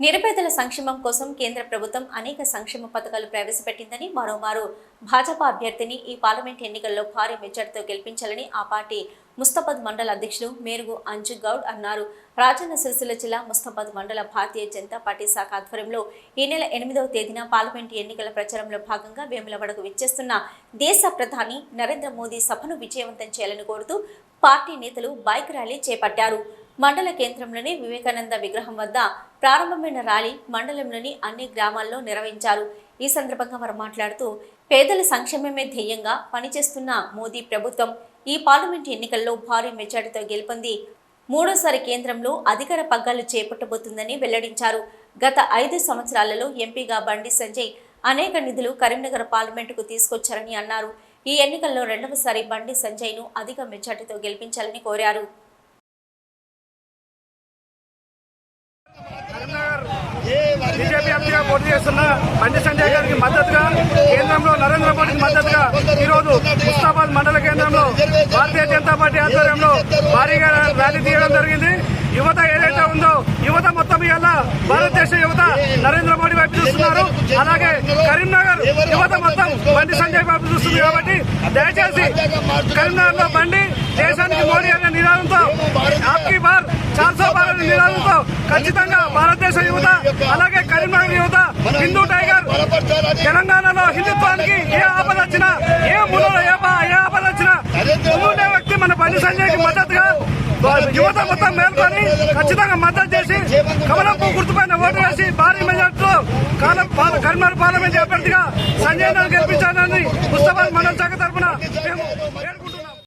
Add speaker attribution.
Speaker 1: నిరుపేదల సంక్షేమం కోసం కేంద్ర ప్రభుత్వం అనేక సంక్షేమ పథకాలు ప్రవేశపెట్టిందని మరోమారు భాజపా అభ్యర్థిని ఈ పార్లమెంట్ ఎన్నికల్లో భారీ మెజార్టీతో గెలిపించాలని ఆ పార్టీ ముస్తాబాద్ మండల అధ్యక్షులు మేరుగు అంజు గౌడ్ అన్నారు. రాజన్న సిరిసిల్ల జిల్లా ముస్తాబాద్ మండల భారతీయ జనతా పార్టీ శాఖ ఆధ్వర్యంలో ఈ నెల ఎనిమిదవ తేదీన పార్లమెంట్ ఎన్నికల ప్రచారంలో భాగంగా వేములవాడకు విచ్చేస్తున్న దేశ ప్రధాని నరేంద్ర మోదీ సభను విజయవంతం చేయాలని కోరుతూ పార్టీ నేతలు బైక్ ర్యాలీ చేపట్టారు. మండల కేంద్రంలోని వివేకానంద విగ్రహం వద్ద ప్రారంభమైన ర్యాలీ మండలంలోని అన్ని గ్రామాల్లో నిర్వహించారు. ఈ సందర్భంగా వారు మాట్లాడుతూ పేదల సంక్షేమమే ధ్యేయంగా పనిచేస్తున్న మోదీ ప్రభుత్వం ఈ పార్లమెంట్ ఎన్నికల్లో భారీ మెజార్టీతో గెలుపొంది మూడోసారి కేంద్రంలో అధికార పగ్గాలు చేపట్టబోతుందని వెల్లడించారు. గత ఐదు సంవత్సరాలలో ఎంపీగా బండి సంజయ్ అనేక నిధులు కరీంనగర్ పార్లమెంటుకు తీసుకొచ్చారని అన్నారు. ఈ ఎన్నికల్లో రెండవసారి బండి సంజయ్ను అధిక మెజార్టీతో గెలిపించాలని కోరారు.
Speaker 2: బీజేపీ ఎంపీగా పోటీ చేస్తున్న బండి సంజయ్ గారికి మద్దతుగా కేంద్రంలో నరేంద్ర మోడీకి మద్దతుగా ఈ రోజు ముస్తాబాద్ మండల కేంద్రంలో భారతీయ జనతా పార్టీ ఆధ్వర్యంలో భారీగా ర్యాలీ తీయడం జరిగింది. యువత ఏదైతే ఉందో యువత మొత్తం ఇవాళ భారతదేశ యువత నరేంద్ర మోడీ వైపు చూస్తున్నారు. అలాగే కరీంనగర్ యువత మొత్తం బండి సంజయ్ వైపు చూస్తుంది కాబట్టి దయచేసి కరీంనగర్లో బండి దేశానికి మోడీ అనే నినాదంతో ఆప్కి బార్ చార్సో బార్ అనే నినాదంతో ఖచ్చితంగా యువత అలాగే కరీంనగర్ యువత హిందూ టైగర్ తెలంగాణలో హిందుత్వానికి ఏ ఆపద వచ్చినా ఏ మూలలో ఏ బా- ఏ ఆపద వచ్చినా ముందుండే వ్యక్తి మన బండి సంజయ్కి మద్దతుగా యువత మొత్తం మేల్కొని ఖచ్చితంగా మద్దతు చేసి కమలం పువ్వు గుర్తుపైన ఓటు వేసి భారీ మెజార్టీతో కరీంనగర్ పార్లమెంట్ అభ్యర్థిగా సంజయ్ గెలిపించాలని